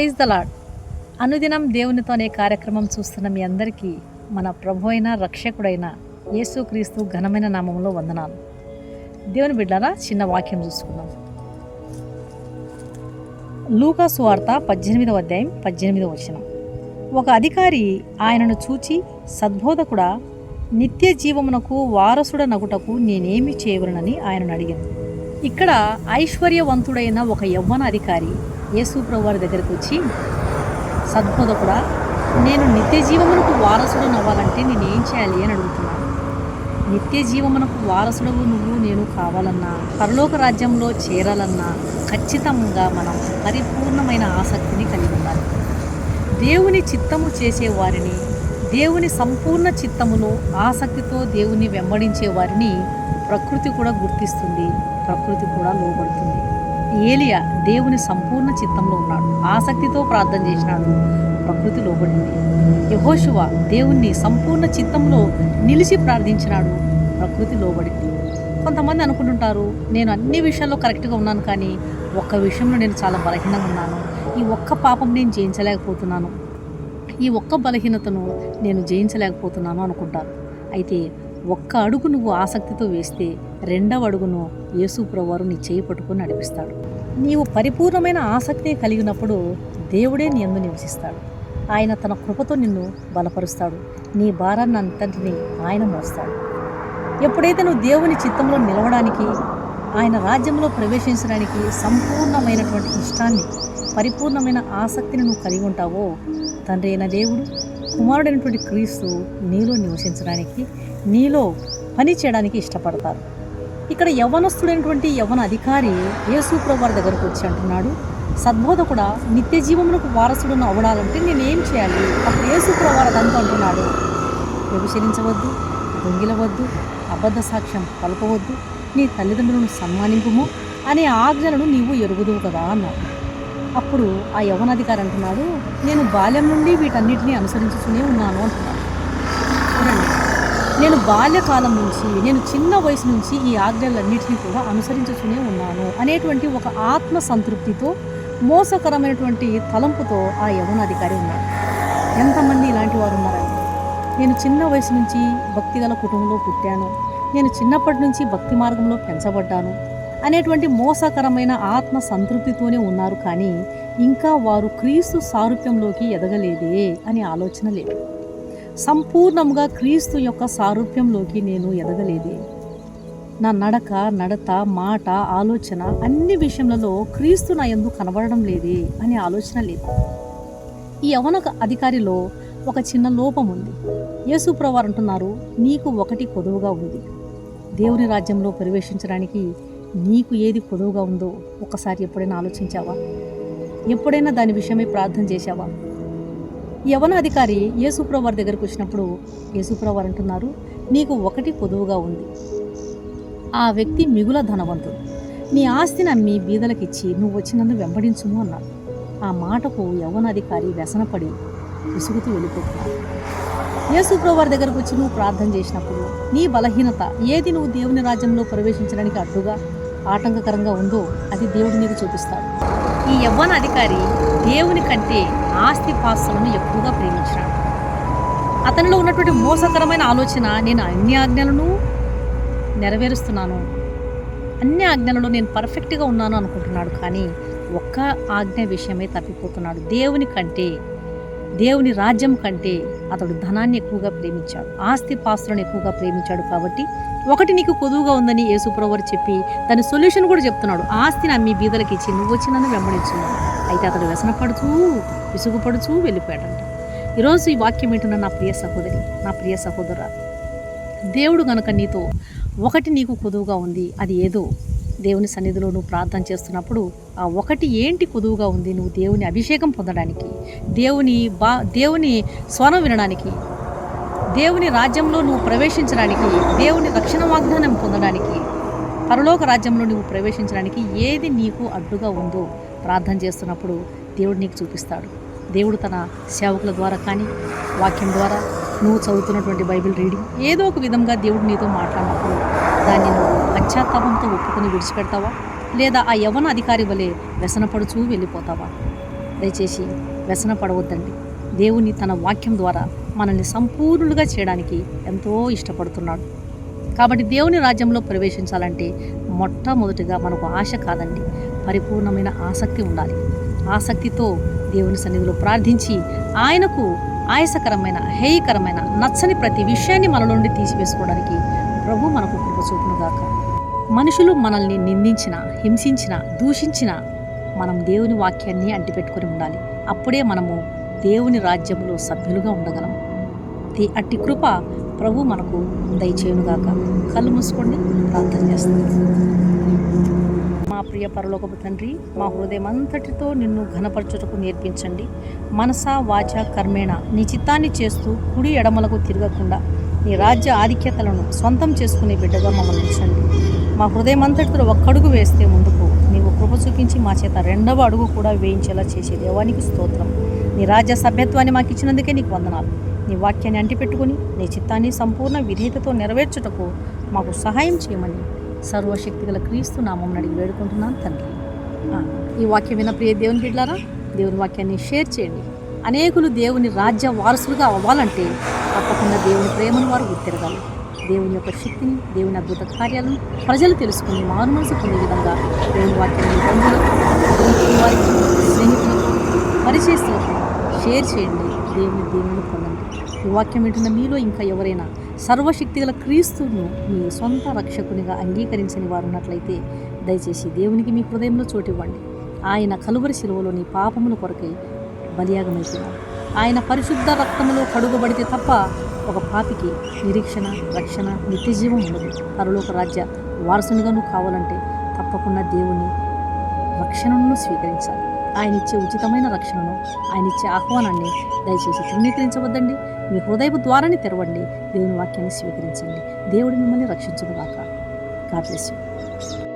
Praise the lord. అనుదినం దేవునితోనే కార్యక్రమం చూస్తున్న మీ అందరికీ మన ప్రభు అయిన రక్షకుడైన యేసుక్రీస్తు ఘనమైన నామంలో వందనాలు. దేవుని బిడ్డారా చిన్న వాక్యం చూసుకుందాం. లూకా సువార్త పద్దెనిమిదవ అధ్యాయం పద్దెనిమిదవ వచనం. ఒక అధికారి ఆయనను చూచి సద్బోధకుడా నిత్య జీవమునకు వారసుడ నగుటకు నేనేమి చేయవలనని ఆయనను అడిగాను. ఇక్కడ ఐశ్వర్యవంతుడైన ఒక యవ్వన అధికారి యేసు వారి దగ్గరికి వచ్చి సద్బోధకుడా నేను నిత్య జీవమునకు వారసుడు నవ్వాలంటే నేనేం చేయాలి? అని అడుగుతున్నాను నిత్య జీవమునకు వారసుడు నువ్వు నేను కావాలన్నా పరలోక రాజ్యంలో చేరాలన్నా ఖచ్చితంగా మనం పరిపూర్ణమైన ఆసక్తిని కలిగి ఉండాలి. దేవుని చిత్తము చేసే వారిని దేవుని సంపూర్ణ చిత్తములో ఆసక్తితో దేవుని వెంబడించే వారిని ప్రకృతి కూడా గుర్తిస్తుంది ప్రకృతి కూడా లోబడుతుంది. ఏలియా దేవుని సంపూర్ణ చిత్తంలో ఉన్నాడు. ఆసక్తితో ప్రార్థన చేసినాడు. ప్రకృతి లోబడింది. యహోశువ దేవుణ్ణి సంపూర్ణ చిత్తంలో నిలిచి ప్రార్థించినాడు. ప్రకృతి లోబడింది. కొంతమంది అనుకుంటుంటారు నేను అన్ని విషయాల్లో కరెక్ట్గా ఉన్నాను కానీ ఒక్క విషయంలో నేను చాలా బలహీనంగా ఉన్నాను. ఈ ఒక్క పాపం నేను జయించలేకపోతున్నాను. ఈ ఒక్క బలహీనతను నేను జయించలేకపోతున్నాను అనుకుంటారు. అయితే ఒక్క అడుగు నువ్వు ఆసక్తితో వేస్తే రెండవ అడుగును యేసు ప్రభువారు నీ చేయి పట్టుకుని నడిపిస్తాడు. నీవు పరిపూర్ణమైన ఆసక్తి కలిగినప్పుడు దేవుడే నీ ఎందు నివసిస్తాడు. ఆయన తన కృపతో నిన్ను బలపరుస్తాడు. నీ భారాన్ని అంతటిని ఆయన మోస్తాడు. ఎప్పుడైతే నువ్వు దేవుని చిత్తంలో నిలవడానికి ఆయన రాజ్యంలో ప్రవేశించడానికి సంపూర్ణమైనటువంటి ఇష్టాన్ని పరిపూర్ణమైన ఆసక్తిని నువ్వు కలిగి ఉంటావో తండ్రి అయిన దేవుడు కుమారుడైనటువంటి క్రీస్తు నీలో నివసించడానికి నీలో పని చేయడానికి ఇష్టపడతారు. ఇక్కడ యవ్వనస్తుడైనటువంటి యవ్వన అధికారి యేసుప్రభు వారి దగ్గరకు వచ్చి అంటున్నాడు సద్బోధకుడా నిత్య జీవమునకు వారసుడును అవడాలంటే నేను ఏం చేయాలి? అప్పుడు యేసుప్రభు వారు అదంతా అంటున్నాడు. వ్యభిచరించవద్దు దొంగిలవద్దు అబద్ధ సాక్ష్యం పలకవద్దు నీ తల్లిదండ్రులను సన్మానింపుము అనే ఆజ్ఞలను నీవు ఎరుగుదువు కదా అన్నాడు. అప్పుడు ఆ యవనాధికారి అంటున్నాడు నేను బాల్యం నుండి వీటన్నిటిని అనుసరించుతూనే ఉన్నాను అంటున్నాడు. నేను బాల్యకాలం నుంచి నేను చిన్న వయసు నుంచి ఈ ఆజ్ఞలన్నింటినీ కూడా అనుసరించుతూనే ఉన్నాను అనేటువంటి ఒక ఆత్మ సంతృప్తితో మోసకరమైనటువంటి తలంపుతో ఆ యవనాధికారి ఉన్నాడు ఎంతమంది ఇలాంటి వారు ఉన్నారండి నేను చిన్న వయసు నుంచి భక్తిగల కుటుంబంలో పుట్టాను. నేను చిన్నప్పటి నుంచి భక్తి మార్గంలో పెంచబడ్డాను అనేటువంటి మోసకరమైన ఆత్మ సంతృప్తితోనే ఉన్నారు కానీ ఇంకా వారు క్రీస్తు సారూప్యంలోకి ఎదగలేదే అనే ఆలోచన లేదు. సంపూర్ణంగా క్రీస్తు యొక్క సారూప్యంలోకి నేను ఎదగలేదే. నా నడక నడత మాట ఆలోచన అన్ని విషయములలో క్రీస్తు నా ఎందుకు కనబడడం లేదే అనే ఆలోచన లేదు. ఈ యవన అధికారిలో ఒక చిన్న లోపం ఉంది. యేసుప్రవారు అంటున్నారు నీకు ఒకటి కొదువుగా ఉంది. దేవుని రాజ్యంలో ప్రవేశించడానికి నీకు ఏది కొదువుగా ఉందో ఒకసారి ఎప్పుడైనా ఆలోచించావా? ఎప్పుడైనా దాని విషయమై ప్రార్థన చేశావా? యవనాధికారి యేసుప్రభు వారి దగ్గరకు వచ్చినప్పుడు యేసుప్రభు వారు అంటున్నారు నీకు ఒకటి పొదువుగా ఉంది. ఆ వ్యక్తి మిగుల ధనవంతుడు. నీ ఆస్తిని అమ్మి బీదలకిచ్చి నువ్వు వచ్చినందు వెంబడించుము అన్నాడు ఆ మాటకు యవనాధికారి వ్యసనపడి విసుగుతూ వెళ్ళిపోతున్నాడు యేసుప్రభు వారి దగ్గరకు వచ్చి నువ్వు ప్రార్థన చేసినప్పుడు నీ బలహీనత ఏది నువ్వు దేవుని రాజ్యంలో ప్రవేశించడానికి అడ్డుగా ఆటంకకరంగా ఉందో అది దేవుడు నీకు చూపిస్తాడు. ఈ యవ్వన అధికారి దేవుని కంటే ఆస్తి పాస్తులను ఎక్కువగా ప్రేమించినాడు. అతనిలో ఉన్నటువంటి మోసకరమైన ఆలోచన నేను అన్ని ఆజ్ఞలను నెరవేరుస్తున్నాను. అన్ని ఆజ్ఞలలో నేను పర్ఫెక్ట్గా ఉన్నాను అనుకుంటున్నాడు కానీ ఒక్క ఆజ్ఞ విషయమే తప్పిపోతున్నాడు. దేవుని కంటే దేవుని రాజ్యం కంటే అతడు ధనాన్ని ఎక్కువగా ప్రేమించాడు ఆస్తి పాస్తులను ఎక్కువగా ప్రేమించాడు కాబట్టి ఒకటి నీకు కొదువుగా ఉందని యేసుప్రవర్ చెప్పి దాని సొల్యూషన్ కూడా చెప్తున్నాడు. ఆస్తిని అమ్మి బీదలకి ఇచ్చి నువ్వు వచ్చి నన్ను వెంబడించున్నావు. అయితే అతడు వ్యసనపడుతూ విసుగుపడుతూ వెళ్ళిపోయాడంట. ఈరోజు ఈ వాక్యం ఏంటున్న నా ప్రియ సహోదరి నా ప్రియ సహోదర దేవుడు గనుక నీతో ఒకటి నీకు కొదువుగా ఉంది అది ఏదో దేవుని సన్నిధిలో నువ్వు ప్రార్థన చేస్తున్నప్పుడు ఆ ఒకటి ఏంటి కొదువుగా ఉంది? నువ్వు దేవుని అభిషేకం పొందడానికి దేవుని బా దేవుని స్వరం వినడానికి దేవుని రాజ్యంలో నువ్వు ప్రవేశించడానికి దేవుని రక్షణ వాగ్దానం పొందడానికి పరలోక రాజ్యంలో నువ్వు ప్రవేశించడానికి ఏది నీకు అడ్డుగా ఉందో ప్రార్థన చేస్తున్నప్పుడు దేవుడు నీకు చూపిస్తాడు. దేవుడు తన సేవకుల ద్వారా కానీ వాక్యం ద్వారా నువ్వు చదువుతున్నటువంటి బైబిల్ రీడింగ్. ఏదో ఒక విధంగా దేవుడు నీతో మాట్లాడినప్పుడు దాన్ని నువ్వు పశ్చాత్తాపంతో ఒప్పుకొని విడిచిపెడతావా? లేదా ఆ యవన అధికారి వలె వ్యసనపడుచూ వెళ్ళిపోతావా? దయచేసి వ్యసన పడవద్దండి. దేవుని తన వాక్యం ద్వారా మనల్ని సంపూర్ణులుగా చేయడానికి ఎంతో ఇష్టపడుతున్నాడు. కాబట్టి దేవుని రాజ్యంలో ప్రవేశించాలంటే మొట్టమొదటిగా మనకు ఆశ కాదండి. పరిపూర్ణమైన ఆసక్తి ఉండాలి. ఆసక్తితో దేవుని సన్నిధిలో ప్రార్థించి ఆయనకు ఆయాసకరమైన హేయకరమైన నచ్చని ప్రతి విషయాన్ని మన నుండి తీసివేసుకోవడానికి ప్రభు మనకు కృప చూపునుగాక మనుషులు మనల్ని నిందించిన హింసించిన దూషించిన మనం దేవుని వాక్యాన్ని అంటిపెట్టుకొని ఉండాలి. అప్పుడే మనము దేవుని రాజ్యంలో సభ్యులుగా ఉండగలం. ది- అట్టి కృప ప్రభు మనకు దయచేయునుగాక కళ్ళు మూసుకోండి ప్రార్థన చేస్తాను ప్రియ పరలోకపు తండ్రి మా హృదయమంతటితో నిన్ను ఘనపరచుటకు నేర్పించండి. మనస వాచ కర్మేణ నీ చిత్తాన్ని చేస్తూ కుడి ఎడమలకు తిరగకుండా నీ రాజ్య ఆధిక్యతలను సొంతం చేసుకునే బిడ్డగా మమ్మల్ని ఉంచండి. మా హృదయమంతటితో ఒక్కడుగు వేస్తే ముందుకు నీవు కృప చూపించి మా చేత రెండవ అడుగు కూడా వేయించేలా చేసే దేవానికి స్తోత్రం. నీ రాజ్య సభ్యత్వాన్ని మాకు ఇచ్చినందుకే నీకు వందనాలు. నీ వాక్యాన్ని అంటిపెట్టుకుని నీ చిత్తాన్ని సంపూర్ణ విధేయతతో నెరవేర్చుటకు మాకు సహాయం చేయమని సర్వశక్తి గల క్రీస్తు నామం అడిగి వేడుకుంటున్నాను తండ్రి. ఈ వాక్యం విన్న ప్రియ దేవుని బిడ్డారా దేవుని వాక్యాన్ని షేర్ చేయండి. అనేకులు దేవుని రాజ్య వారసులుగా అవ్వాలంటే తప్పకుండా దేవుని ప్రేమను వారు గుర్తిరగాలి దేవుని యొక్క శక్తిని దేవుని అద్భుత కార్యాలను ప్రజలు తెలుసుకుని మారు మనసు పొందే విధంగా దేవుని వాక్యాన్ని మీ బంధువులకు స్నేహితులకు షేర్ చేయండి. దేవుని దేవుని పొందండి. ఈ వాక్యం వింటున్న మీలో ఇంకా ఎవరైనా సర్వశక్తిగల క్రీస్తును మీ సొంత రక్షకునిగా అంగీకరించని వారు ఉన్నట్లయితే దయచేసి దేవునికి మీ హృదయంలో చోటు ఇవ్వండి ఆయన కలువరి శిలువలో నీ పాపముల కొరకై బలియాగమైపోయినాడు ఆయన పరిశుద్ధ రక్తములో కడుగబడితే తప్ప ఒక పాపికి నిరీక్షణ రక్షణ నిత్యజీవం ఉండదు. పరలోక రాజ్య వారసునిగా నువ్వు కావాలంటే తప్పకుండా దేవుని రక్షణను స్వీకరించాలి. ఆయన ఇచ్చే ఉచితమైన రక్షణను ఆయన ఇచ్చే ఆహ్వానాన్ని దయచేసి తృణీకరించవద్దండి. మీ హృదయపు ద్వారాన్ని తెరవండి. దేవుని వాక్యాన్ని స్వీకరించండి. దేవుడు మిమ్మల్ని రక్షించుగాక గాడ్ బ్లెస్ యూ